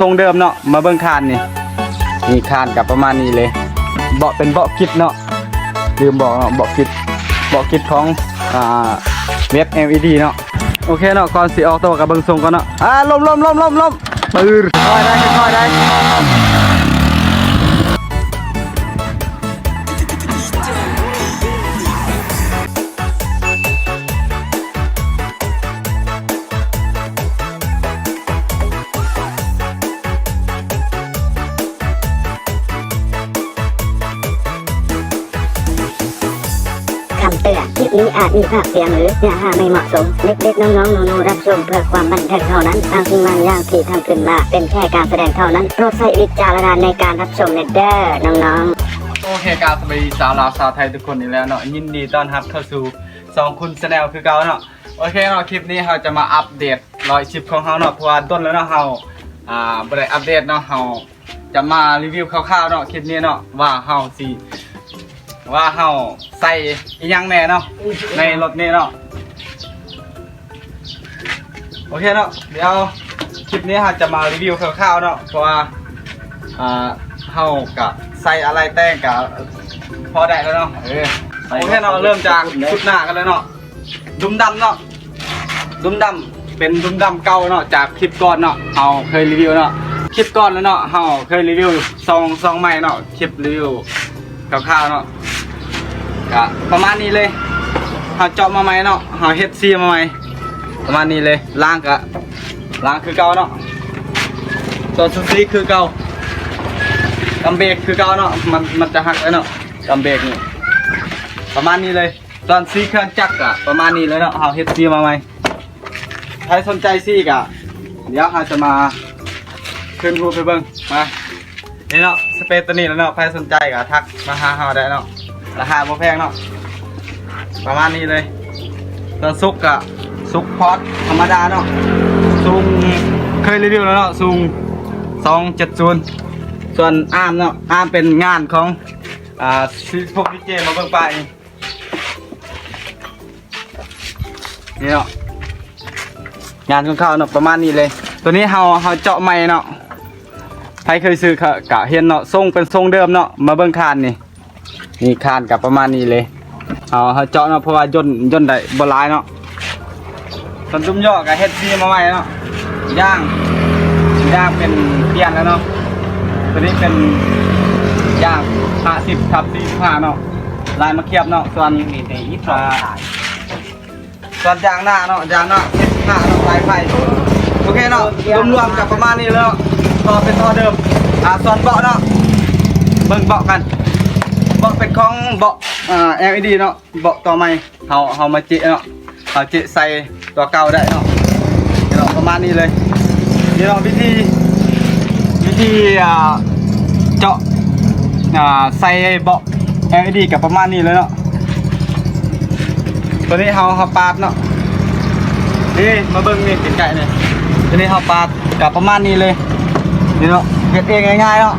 ทรงเดิมเนาะมาเบิ่งคานนี่นี่คานกับประมาณนี้เลย เบาะเป็นเบาะกิดเนาะลืมบอกเนาะเบาะกิดเบาะกิดของอ่าเว็บ LED เนาะโอเคเนาะก่อนสิออกตัวกับเบิ่งทรงก่อนเนาะอ่าลมลมลมลมลมปืนค่อยได้ค่อยได้ มีภาพเสียงหรือเนื้อหาไม่เหมาะสม เด็กๆน้องๆหนูๆรับชมเพื่อความบันเทิงเท่านั้นทางทีมงานย่างที่ทำขึ้นมา เป็นแค่การแสดงเท่านั้นโปรดใช้วิจารณญาณในการรับชมเนเด้อน้องๆ โอเคการสวัสดีสาวลาวสาวไทยทุกคนอีกแล้วเนาะยินดีต้อนรับเข้าสู่สองคุณแนลคือเก่าเนาะโอเคเนาะคลิปนี้เราจะมาอัปเดตรอยชิปของเราเนาะเพราะว่าต้นแล้วเนาะเราอ่าบ่ได้อัปเดตเนาะเราจะมารีวิวคร่าวๆเนาะคลิปนี้เนาะว่าเราสิ ว่าเราใส่อีหยังแน่เนาะในรถนี้เนาะโอเคเนาะเดี๋ยวคลิปนี้เราจะมารีวิวคร่าวๆเนาะเพราะว่าอ่าเฮากับใส่อะไรแต่งกับพอได้แล้วเนาะเออโอเคเนาะเริ่มจากชุดหน้ากันเลยเนาะดุมดำเนาะดุมดำเป็นดุมดำเก่าเนาะจากคลิปก่อนเนาะเฮาเคยรีวิวเนาะคลิปก่อนแล้วเนาะเฮาเคยรีวิวซองซองใหม่เนาะคลิปรีวิวคร่าวๆเนาะ ก็ประมาณนี้เลยเฮาเจาะมาใหม่เนาะเฮาเฮ็ดซีมาใหม่ประมาณนี้เลยล้างก็ล้างคือเก่าเนาะตัวสุดซีคือเก่ากำเบกคือเก่าเนาะมันมันจะหักเลยเนาะกำเบกนี่ประมาณนี้เลย ตอนซีเครื่องจักรอะประมาณนี้เลยเนาะเอาเฮ็ดซีมาไหมใครสนใจซีกอะเดี๋ยวเราจะมาขึ้นรูปไปเบิ่งมานี่เนาะสเปซตัวนี้แล้วเนาะใครสนใจก็ทักมาหาเราได้เนาะ ราคาบ่แพงเนาะประมาณนี้เลยตอนซุกอะซุกพอดธรรมดาเนาะซุงเคยรีวิวแล้วเนาะซุงสองเจ็ดศูนย์ส่วนอาร์มเนาะอาร์มเป็นงานของอ่าพวกดีเจมาเบิ่งไปนี่เนาะงานของเขาเนาะประมาณนี้เลย ตัวนี้เฮาเฮาเจาะใหม่เนาะใครเคยซื้อกะเห็นเนาะทรงเป็นทรงเดิมเนาะมาเบิ่งคานนี่ นี่คานกับประมาณนี้เลยเอาเฮาเจาะเนาะเพราะว่าย่นย่นได้บลายเนาะส่วนตุ้มย่อกับเฮ็ดซีมาใหม่เนาะย่างย่างเป็นเปลี่ยนแล้วเนาะตัวนี้เป็นย่าง50ทับ45เนาะลายมาเคียบเนาะส่วนมีแต่ยี่สิบส่วนยางหน้าเนาะยางหน้า75เนาะลายไฟโอเคเนาะรวมๆกับประมาณนี้แล้วต่อเป็นท่อเดิมอ่าส่วนเบาะเนาะเบิ่งเบาะกัน เบาะเป็นของเบาะอ่า LED เนาะเบาะต่อใหม่เฮาเฮามาเจะเนาะเฮาเจะใส่ตัวเก่าได้เนาะนี่เนาะประมาณนี้เลยนี่เนาะวิธี วิธีอ่าเจาะอ่าใส่เบาะ LED กับประมาณนี้เลยเนาะตัวนี้เฮาเฮาปาดเนาะนี่มาเบิ่งนี่ไก่ๆนี่ตัวนี้เฮาปาดกับประมาณนี้เลยนี่เนาะเฮ็ดเองง่ายๆเนาะ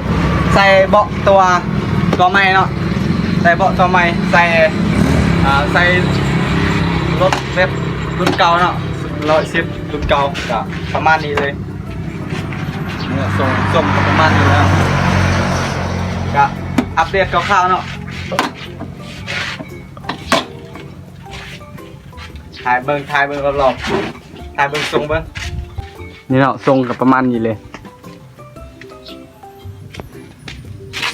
ใส่เบาะตัวตัวใหม่เนาะ ใส่เบาะตัวใหม่ใส่ใส่รถเว็บรุ่นเก่าเนาะร้อยสิบรุ่นเก่ากับประมาณนี้เลยเนี่ยส่งส่งกับประมาณนี้แล้วก็อัปเดตคร่าวๆเนาะถ่ายเบิ้งถ่ายเบิ้งรอบๆถ่ายเบิ้งทรงเบิ้งนี่เนาะทรงกับประมาณนี้เลย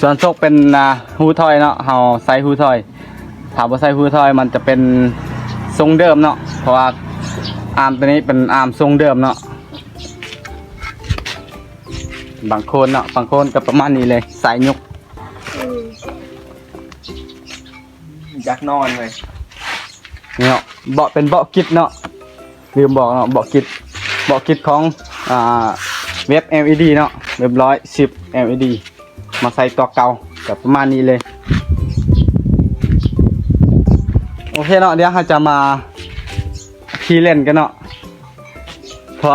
ส่วนซกเป็นอ่าฮูทอยเนาะเฮาใส่ฮูทอยถามว่าใส่ฮูทอยมันจะเป็นทรงเดิมเนาะเพราะว่าอาร์มตัวนี้เป็นอาร์มทรงเดิมเนาะบางคนเนาะบางคนก็ประมาณนี้เลยสายยกยักษ์นอนเลยนี่เนาะเบาะเป็นเบาะกิดเนาะลืมบอกเนาะเบาะกิดเบาะกิดของอ่าเว็บ LED เนาะเรียบร้อย10 LED มาใส่ตัวเก่ากับประมาณนี้เลย โอเคเนาะเดี๋ยวเราจะมาขี่เล่นกันเนาะเพราะ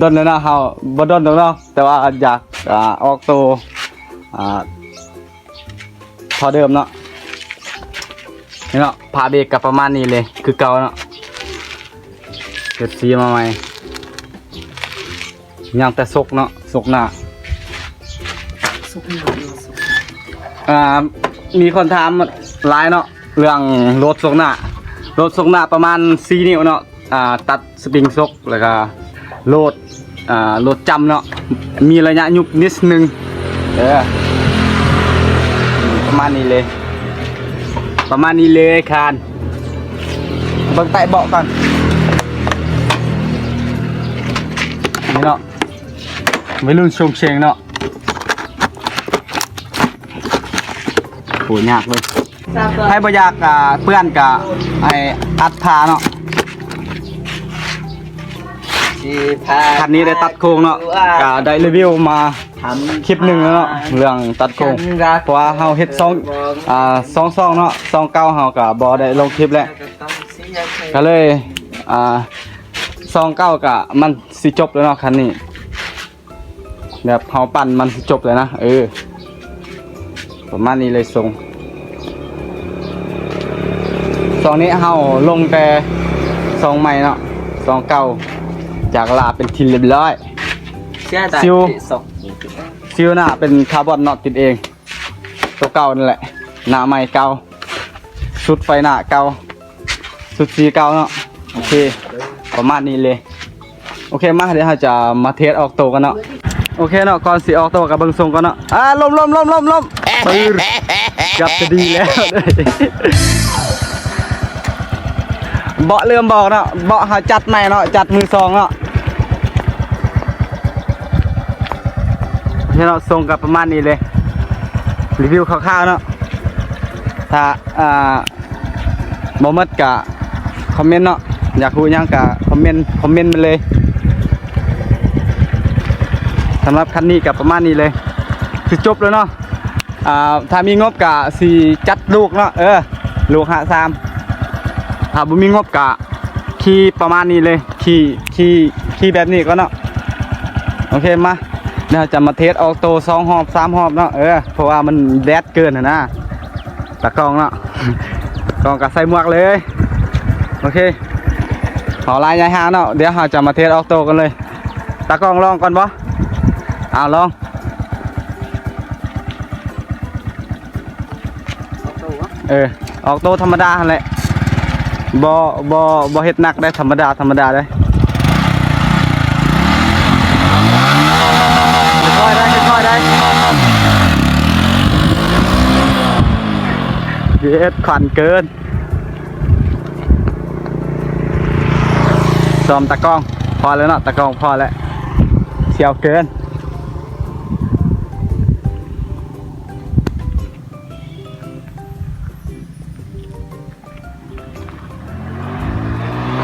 ดนแล้วเนาะเฮาบ่ดนแล้วเนาะแต่ว่าอยากอ่าออกตัวอ่าพอเดิมเนาะนี่เนาะพาเบรกกับประมาณนี้เลย คือเก่าเนาะเกิดสีมาใหม่ยังแต่ซกเนาะซกหน้า สุกหนาเนาะสุกอ่ามีคนถามหลายเนาะเรื่องรถซกหน้ารถซกหน้าประมาณ4นิ้วเนาะอ่าตัดสปริงซกแล้วก็โลดอ่าโลดจำเนาะมีระยะยุบนิดนึงเออประมาณนี้เลย ประมาณนี้เลยคานเบิ่งใต้เบาะก่อนนี่เนาะวัยรุ่นชงเชงเนาะ โหยากเลยทราบตัวให้บ่อยากอ่าเพื่อนกับไออัดพาเนาะที่พาคันนี้ได้ตัดโครงเนาะก็ได้รีวิวมาทำคลิปหนึ่งแล้วเนาะเรื่องตัดโครงเพราะว่าเฮาเฮ็ดซองอ่าซองซองเนาะซองเก่าเฮาก็บ่ได้ลงคลิปแล้วก็เลยอ่าซองเก้ากะมันสิจบแล้วเนาะคันนี้แบบเฮาปั่นมันสิจบเลยนะเออ ประมาณนี้เลยทรงซองนี้เฮาลงแต่ซองใหม่เนาะซองเก่าจากลาเป็นทีเรียบร้อยเชื่อใจซิวสกซิลหน้าเป็นคาร์บอนเนาะติดเอง ตัวเก่านั่นแหละหน้าใหม่เก่าชุดไฟหน้าเก่าชุดสีเก่าเนาะโอเค ประมาณนี้เลย โอเคมาเดี๋ยวเราจะมาเทสออกตัวกันเนาะโอเคเนาะก่อนสิออกตัวกับเบิ่งทรงกันเนาะอ่าลมลมลมลมลม ปืนกับจะดีแล้วเบาะเริ่มบอกเนาะเบาะเขาจัดใหม่เนาะจัดมือสองเนาะนี่เนาะทรงกับประมาณนี้เลย รีวิวคร่าวๆเนาะถ้าอ่าบ่หมดกะคอมเมนต์เนาะอยากรู้ยังกะคอมเมนต์คอมเมนต์มาเลยสำหรับคันนี้กับประมาณนี้เลย คือจบแล้วเนาะ อ่าถ้ามีงบกะสีจัดลูกเนาะเออลูกหาสามถ้าบ่มีงบกะขี่ประมาณนี้เลยขี่ขี่ขี่แบบนี้ก็เนาะโอเคมาเดี๋ยวจะมาเทสออกโตสองหอบสามหอบเนาะเออเพราะว่ามันแดดเกินนะนะตะกองเนาะกองกับใส่หมวกเลยโอเคขอลายยายหาเนาะเดี๋ยวเราจะมาเทสออกโตกันเลยตากองลองก่อนบ่เอาลอง เออ ออกโตธรรมดาแหละบ่บ่บ่เฮ็ดหนักได้ธรรมดาธรรมดาได้ค่อยได้ค่อยได้เย็ดขวัญเกินซ้อมตะกล้อง พอแล้วเนาะตะกล้องพอแล้วเชียวเกิน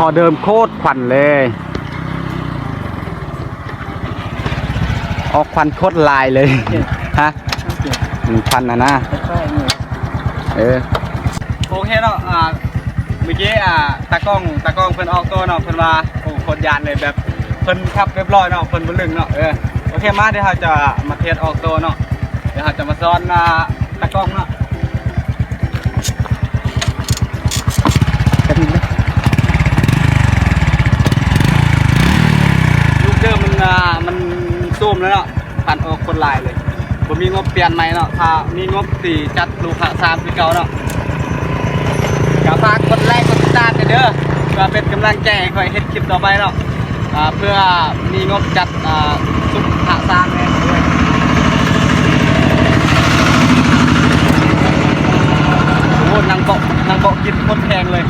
อเดิมโคตรควันเลย ออกควันโคตรลายเลย ฮะมันควันนะนะค่อยๆนี่เออโอเคเนาะอ่าเมื่อกี้อ่าตากล้องตากล้องเพิ่นออกตัวเนาะเพิ่นว่าโอ้โคตรยานเลยแบบเพิ่นขับเรียบร้อยเนาะเพิ่นบ่ลึงเนาะเออโอเคมาเดี๋ยวเราจะมาเทสออกตัวเนาะเดี๋ยวเราจะมาสอนอ่าตากล้องเนาะลูกเดิมมันอ่ามันซู มแล้วเนาะผ่านออกคนลายเลยผมมีงบเปลี่ยนใหม่เนาะถ้ามีงบสี่จัดลูกหะสามคือเก่าเนาะกฝากกดไลค์กดติดตามกันเด้อเพื่อเป็นกำลังใจให้คอยเฮ็ดคลิปต่อไปเนาะเพื่อมีงบจัดสุขหะสามเนี่ยด้วยโอ้นางเบาะนางเบาะกินคตรแพงเลย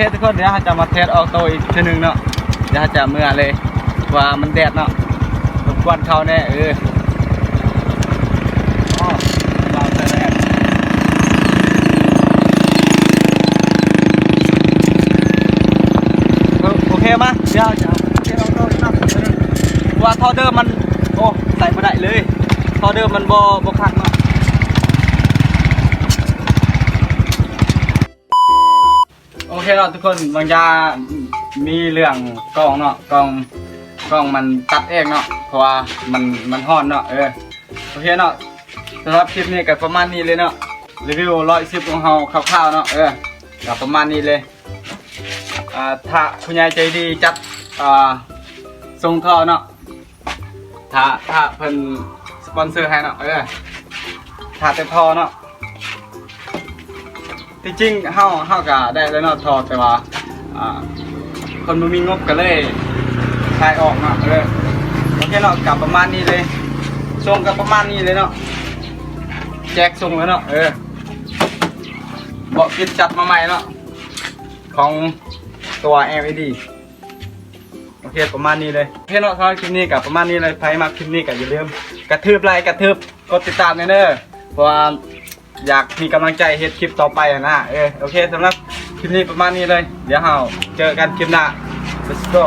เคทุกคนเดี๋ยวจะมาเทสออกโตอีกทีหนึงเนาะเดี๋ยวจะเมื่อเลยว่ามันแดดเนาะรบกวนเขาแน่เอออ๋อเราใส่แดดเออโอเคมาเดี๋ยวจะเอาโอเคราเรานับว่าทอเดิมมันโอ้ใส่มาได้เลยทอเดิมมันบอบคักเนาะ โอ เคเนาะทุกคนบางอยางมีเรื่องกล้องเนาะกล้องกล้องมันตัดเองเนาะเพราะว่ามันมันฮ้อนเนาะเออโอเคเนาะสำหรับคลิปนี้ก็ประมาณนี้เลยเนาะรีวิวร้อยสิบของเราคร่าวๆเนาะเออก็ประมาณนี้เลยอ่าถ้าคุณยายใจดีจัดอ่าส่งท่อเนาะถ้าถ้าเพิ่นสปอนเซอร์ให้เนาะเออถ้าแต่ท่อเนาะ ที่จริงเฮาเฮาก็ได้แล้วเนาะทอแต่ว่าอ่า คนบ่มีงบก็เลยขายออกเนาะเออโอเคเนาะกลับประมาณนี้เลยส่งกับประมาณนี้เลยเนาะแจกส่งแล้วเนาะเออเบาะกิดจัดมาใหม่เนาะของตัว LED โอเคประมาณนี้เลยโอเคเนาะสำหรับคลิปนี้กับประมาณนี้เลยใครมาคลิปนี้ก็อย่าลืมกระทืบไลค์กระทืบกดติดตามเด้อเพราะว่า อยากมีกำลังใจเฮ็ดคลิปต่อไปอะนะเออโอเคสำหรับคลิปนี้ประมาณนี้เลย เดี๋ยวเราเจอกันคลิปหน้า let's go